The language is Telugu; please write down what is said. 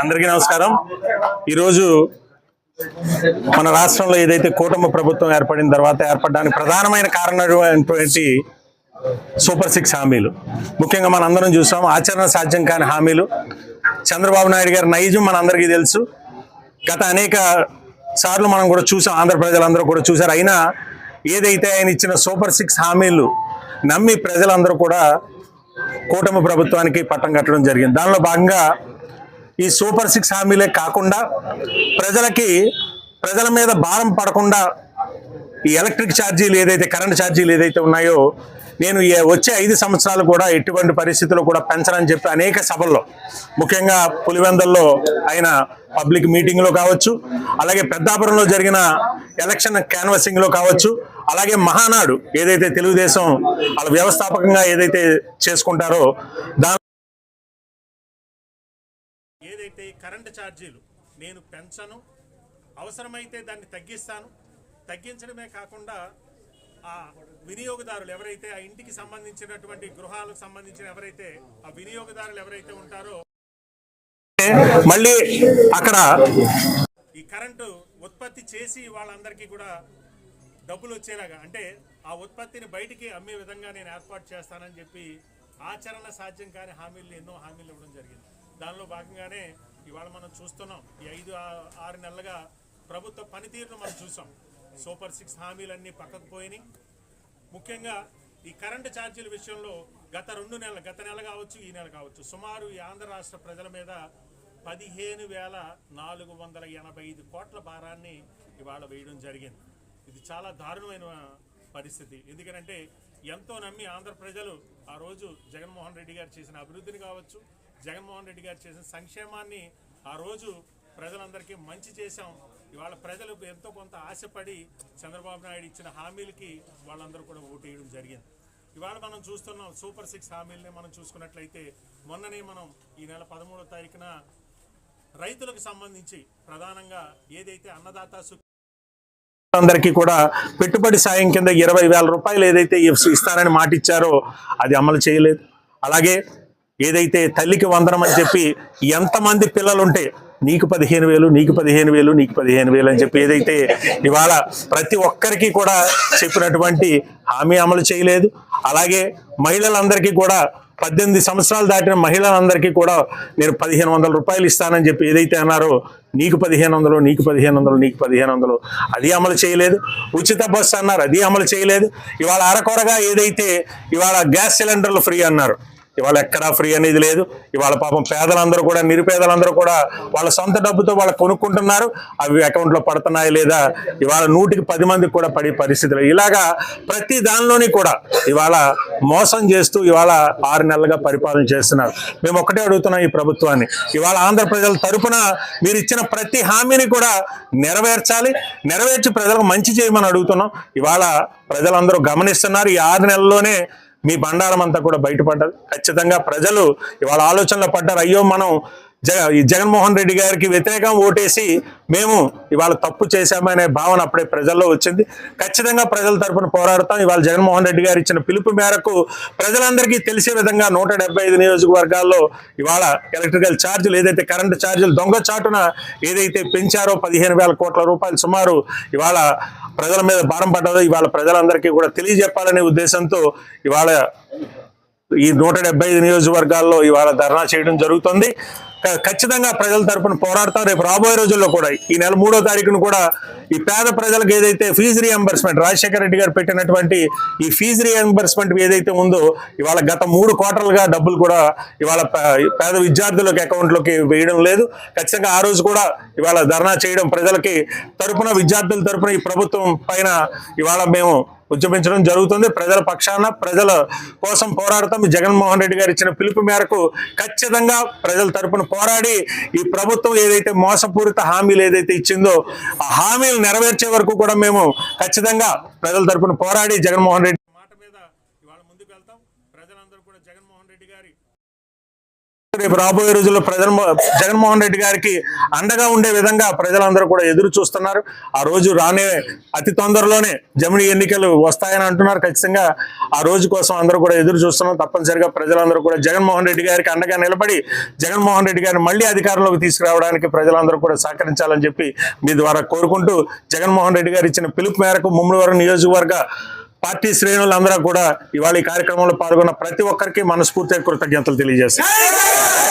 అందరికీ నమస్కారం. ఈరోజు మన రాష్ట్రంలో ఏదైతే కూటమి ప్రభుత్వం ఏర్పడిన తర్వాత ఏర్పడడానికి ప్రధానమైన కారణమైనటువంటి సూపర్ సిక్స్ హామీలు. ముఖ్యంగా మన అందరం చూసాం ఆచరణ సాధ్యం కాని హామీలు. చంద్రబాబు నాయుడు గారి నైజం మనందరికీ తెలుసు. గత అనేక సార్లు మనం కూడా చూసాం ఆంధ్ర ప్రజలందరూ కూడా చూసారు. అయినా ఏదైతే ఆయన ఇచ్చిన సూపర్ సిక్స్ హామీలు నమ్మి ప్రజలందరూ కూడా కూటమి ప్రభుత్వానికి పట్టం కట్టడం జరిగింది. దానిలో భాగంగా ఈ సూపర్ సిక్స్ హామీలే కాకుండా ప్రజలకి ప్రజల మీద భారం పడకుండా ఈ ఎలక్ట్రిక్ ఛార్జీలు ఏదైతే కరెంట్ ఛార్జీలు ఏదైతే ఉన్నాయో నేను ఈ వచ్చే ఐదు సంవత్సరాలు కూడా ఎటువంటి పరిస్థితుల్లో కూడా పెంచనని చెప్పి అనేక సభల్లో ముఖ్యంగా పులివెందల్లో ఆయన పబ్లిక్ మీటింగ్లో కావచ్చు అలాగే పెద్దాపురంలో జరిగిన ఎలక్షన్ క్యాన్వసింగ్లో కావచ్చు అలాగే మహానాడు ఏదైతే తెలుగుదేశం వాళ్ళ వ్యవస్థాపకంగా ఏదైతే చేసుకుంటారో దాని ఏదైతే కరెంటు ఛార్జీలు నేను పెంచను అవసరమైతే దాన్ని తగ్గిస్తాను. తగ్గించడమే కాకుండా ఆ వినియోగదారులు ఎవరైతే ఆ ఇంటికి సంబంధించినటువంటి గృహాలకు సంబంధించిన ఎవరైతే ఆ వినియోగదారులు ఎవరైతే ఉంటారో మళ్ళీ అక్కడ ఈ కరెంటు ఉత్పత్తి చేసి వాళ్ళందరికీ కూడా డబ్బులు వచ్చేలాగా అంటే ఆ ఉత్పత్తిని బయటికి అమ్మే విధంగా నేను ఏర్పాటు చేస్తానని చెప్పి ఆచరణ సాధ్యం కాని హామీలు ఎన్నో హామీలు ఇవ్వడం జరిగింది. దానిలో భాగంగానే ఇవాళ మనం చూస్తున్నాం ఈ ఐదు ఆ- ఆరు నెలలుగా ప్రభుత్వ పనితీరును మనం చూసాం. సూపర్ సిక్స్ హామీలన్నీ పక్కకు పోయినాయి. ముఖ్యంగా ఈ కరెంటు ఛార్జీల విషయంలో గత రెండు నెలలు గత నెల కావచ్చు ఈ నెల కావచ్చు సుమారు ఈ ఆంధ్ర రాష్ట్ర ప్రజల మీద పదిహేను వేల నాలుగు వందల ఎనభై ఐదు కోట్ల భారాన్ని ఇవాళ వేయడం జరిగింది. ఇది చాలా దారుణమైన పరిస్థితి. ఎందుకంటే ఎంతో నమ్మి ఆంధ్ర ప్రజలు ఆ రోజు జగన్మోహన్ రెడ్డి గారు చేసిన అభివృద్ధిని కావచ్చు జగన్మోహన్ రెడ్డి గారు చేసిన సంక్షేమాన్ని ఆ రోజు ప్రజలందరికీ మంచి చేశాం. ఇవాళ ప్రజలు ఎంతో కొంత ఆశపడి చంద్రబాబు నాయుడు ఇచ్చిన హామీలకి వాళ్ళందరూ కూడా ఓటేయడం జరిగింది. ఇవాళ మనం చూస్తున్నాం సూపర్ సిక్స్ హామీలని మనం చూసుకున్నట్లయితే మొన్ననే మనం ఈ నెల పదమూడో తారీఖున రైతులకు సంబంధించి ప్రధానంగా ఏదైతే అన్నదాత అందరికీ కూడా పెట్టుబడి సాయం కింద ఇరవై వేల రూపాయలు ఏదైతే ఇస్తారని మాట ఇచ్చారో అది అమలు చేయలేదు. అలాగే ఏదైతే తల్లికి వందనం అని చెప్పి ఎంతమంది పిల్లలుంటే నీకు పదిహేను వేలు నీకు పదిహేను వేలు నీకు పదిహేను వేలు అని చెప్పి ఏదైతే ఇవాళ ప్రతి ఒక్కరికి కూడా చెప్పినటువంటి హామీ అమలు చేయలేదు. అలాగే మహిళలందరికీ కూడా పద్దెనిమిది సంవత్సరాలు దాటిన మహిళలందరికీ కూడా నేను పదిహేను వందల రూపాయలు ఇస్తానని చెప్పి ఏదైతే అన్నారో నీకు పదిహేను వందలు నీకు పదిహేను వందలు నీకు పదిహేను వందలు అది అమలు చేయలేదు. ఉచిత బస్సు అన్నారు అది అమలు చేయలేదు. ఇవాళ అరకొరగా ఏదైతే ఇవాళ గ్యాస్ సిలిండర్లు ఫ్రీ అన్నారు ఇవాళ ఎక్కడా ఫ్రీ అనేది లేదు. ఇవాళ పాపం పేదలందరూ కూడా నిరుపేదలందరూ కూడా వాళ్ళ సొంత డబ్బుతో వాళ్ళు కొనుక్కుంటున్నారు. అవి అకౌంట్లో పడుతున్నాయి లేదా? ఇవాళ నూటికి పది మందికి కూడా పడే పరిస్థితులు. ఇలాగా ప్రతి దానిలోని కూడా ఇవాళ మోసం చేస్తూ ఇవాళ ఆరు నెలలుగా పరిపాలన చేస్తున్నారు. మేము ఒకటే అడుగుతున్నాం ఈ ప్రభుత్వాన్ని. ఇవాళ ఆంధ్ర ప్రజల తరపున మీరు ఇచ్చిన ప్రతి హామీని కూడా నెరవేర్చాలి. నెరవేర్చి ప్రజలకు మంచి చేయమని అడుగుతున్నాం. ఇవాళ ప్రజలందరూ గమనిస్తున్నారు. ఈ ఆరు నెలల్లోనే మీ బండారం అంతా కూడా బయటపడ్డది. ఖచ్చితంగా ప్రజలు ఇవాళ ఆలోచనలో పడ్డారు అయ్యో మనం ఈ జగన్మోహన్ రెడ్డి గారికి వ్యతిరేకం ఓటేసి మేము ఇవాళ తప్పు చేశామనే భావన అప్పుడే ప్రజల్లో వచ్చింది. ఖచ్చితంగా ప్రజల తరఫున పోరాడతాం. ఇవాళ జగన్మోహన్ రెడ్డి గారు ఇచ్చిన పిలుపు మేరకు ప్రజలందరికీ తెలిసే విధంగా నూట ఐదు నియోజకవర్గాల్లో ఇవాళ ఎలక్ట్రికల్ ఛార్జీలు ఏదైతే కరెంటు ఛార్జీలు దొంగ చాటున ఏదైతే పెంచారో పదిహేను వేల కోట్ల రూపాయలు సుమారు ఇవాళ ప్రజల మీద భారం పడ్డదో ఇవాళ ప్రజలందరికీ కూడా తెలియజెప్పాలనే ఉద్దేశంతో ఇవాళ ఈ నూట డెబ్బై ఐదు నియోజకవర్గాల్లో ఇవాళ ధర్నా చేయడం జరుగుతుంది. ఖచ్చితంగా ప్రజల తరపున పోరాడతాం. రేపు రాబోయే రోజుల్లో కూడా ఈ నెల మూడో తారీఖును కూడా ఈ పేద ప్రజలకు ఏదైతే ఫీజు రియంబర్స్మెంట్ రాజశేఖర రెడ్డి గారు పెట్టినటువంటి ఈ ఫీజు రియంబర్స్మెంట్ ఏదైతే ఉందో ఇవాళ గత మూడు కోటలుగా డబ్బులు కూడా ఇవాళ పేద విద్యార్థులకు అకౌంట్లోకి వేయడం లేదు. ఖచ్చితంగా ఆ రోజు కూడా ఇవాళ ధర్నా చేయడం ప్రజలకి తరపున విద్యార్థుల తరపున ఈ ప్రభుత్వం పైన ఇవాళ మేము ఉద్యమించడం జరుగుతుంది. ప్రజల పక్షాన ప్రజల కోసం పోరాడతాం. జగన్మోహన్ రెడ్డి గారు ఇచ్చిన పిలుపు మేరకు ఖచ్చితంగా ప్రజల తరపున పోరాడి ఈ ప్రభుత్వం ఏదైతే మోసపూరిత హామీలు ఏదైతే ఇచ్చిందో ఆ హామీలు నెరవేర్చే వరకు కూడా మేము ఖచ్చితంగా ప్రజల తరపున పోరాడి జగన్మోహన్ రెడ్డి మాట మీద ఇవాళ ముందుకు వెళ్తాం. ప్రజలందరూ కూడా జగన్మోహన్ రెడ్డి గారి రేపు రాబోయే రోజుల్లో ప్రజల జగన్మోహన్ రెడ్డి గారికి అండగా ఉండే విధంగా ప్రజలందరూ కూడా ఎదురు చూస్తున్నారు. ఆ రోజు రానే అతి తొందరలోనే జమిని ఎన్నికలు వస్తాయని అంటున్నారు. ఖచ్చితంగా ఆ రోజు కోసం అందరూ కూడా ఎదురు చూస్తున్నాం. తప్పనిసరిగా ప్రజలందరూ కూడా జగన్మోహన్ రెడ్డి గారికి అండగా నిలబడి జగన్మోహన్ రెడ్డి గారిని మళ్ళీ అధికారంలోకి తీసుకురావడానికి ప్రజలందరూ కూడా సహకరించాలని చెప్పి మీ ద్వారా కోరుకుంటూ జగన్మోహన్ రెడ్డి గారు ఇచ్చిన పిలుపు మేరకు ముమ్మడివరం నియోజకవర్గ పార్టీ శ్రేణులందరూ కూడా ఇవాళ ఈ కార్యక్రమంలో పాల్గొన్న ప్రతి ఒక్కరికి మనస్ఫూర్తిగా కృతజ్ఞతలు తెలియజేస్తాం.